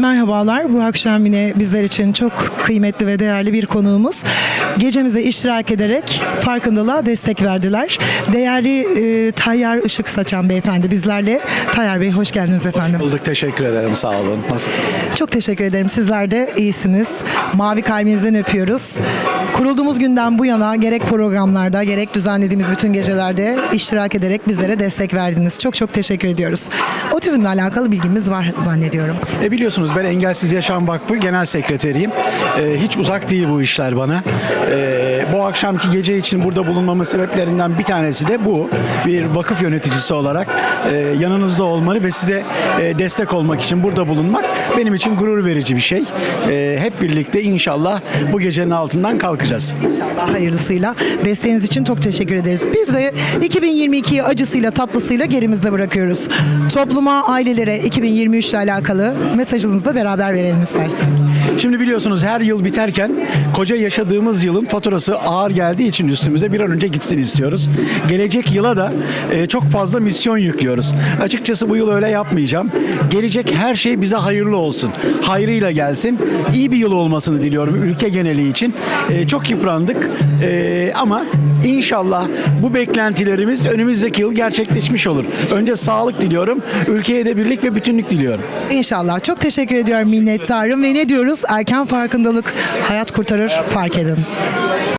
Merhabalar. Bu akşam yine bizler için çok kıymetli ve değerli bir konuğumuz. Gecemize iştirak ederek farkındalığa destek verdiler. Değerli e, Tayyar Işık Saçan beyefendi bizlerle. Tayyar Bey hoş geldiniz efendim. Bulduk teşekkür ederim sağ olun. Nasılsınız? Çok teşekkür ederim. Sizler de iyisiniz. Mavi kalbinizden öpüyoruz. Kurulduğumuz günden bu yana gerek programlarda gerek düzenlediğimiz bütün gecelerde iştirak ederek bizlere destek verdiniz. Çok çok teşekkür ediyoruz. Otizmle alakalı bilgimiz var zannediyorum. E biliyorsunuz ben Engelsiz Yaşam Vakfı Genel Sekreteriyim. E, hiç uzak değil bu işler bana. E, bu akşamki gece için burada bulunmamın sebeplerinden bir tanesi de bu. Bir vakıf yöneticisi olarak e, yanınızda olmanı ve size e, destek olmak için burada bulunmak benim için gurur verici bir şey. E, hep birlikte inşallah bu gecenin altından kalkacağız. İnşallah hayırlısıyla. Desteğiniz için çok teşekkür ederiz. Biz de 2022'yi acısıyla tatlısıyla gerimizde bırakıyoruz. Topluma, ailelere 2023 ile alakalı mesajınızı da beraber verelim isterseniz. Şimdi biliyorsunuz her yıl biterken koca yaşadığımız yılın faturası ağır geldiği için üstümüze bir an önce gitsin istiyoruz. Gelecek yıla da e, çok fazla misyon yüklüyoruz. Açıkçası bu yıl öyle yapmayacağım. Gelecek her şey bize hayırlı olsun. Hayrıyla gelsin. İyi bir yıl olmasını diliyorum ülke geneli için. E, çok yıprandık E, ama inşallah bu beklentilerimiz önümüzdeki yıl gerçekleşmiş olur. Önce sağlık diliyorum. Ülkeye de birlik ve bütünlük diliyorum. İnşallah. Çok teşekkür ediyorum minnettarım ve ne diyoruz? Erken farkındalık hayat kurtarır fark edin.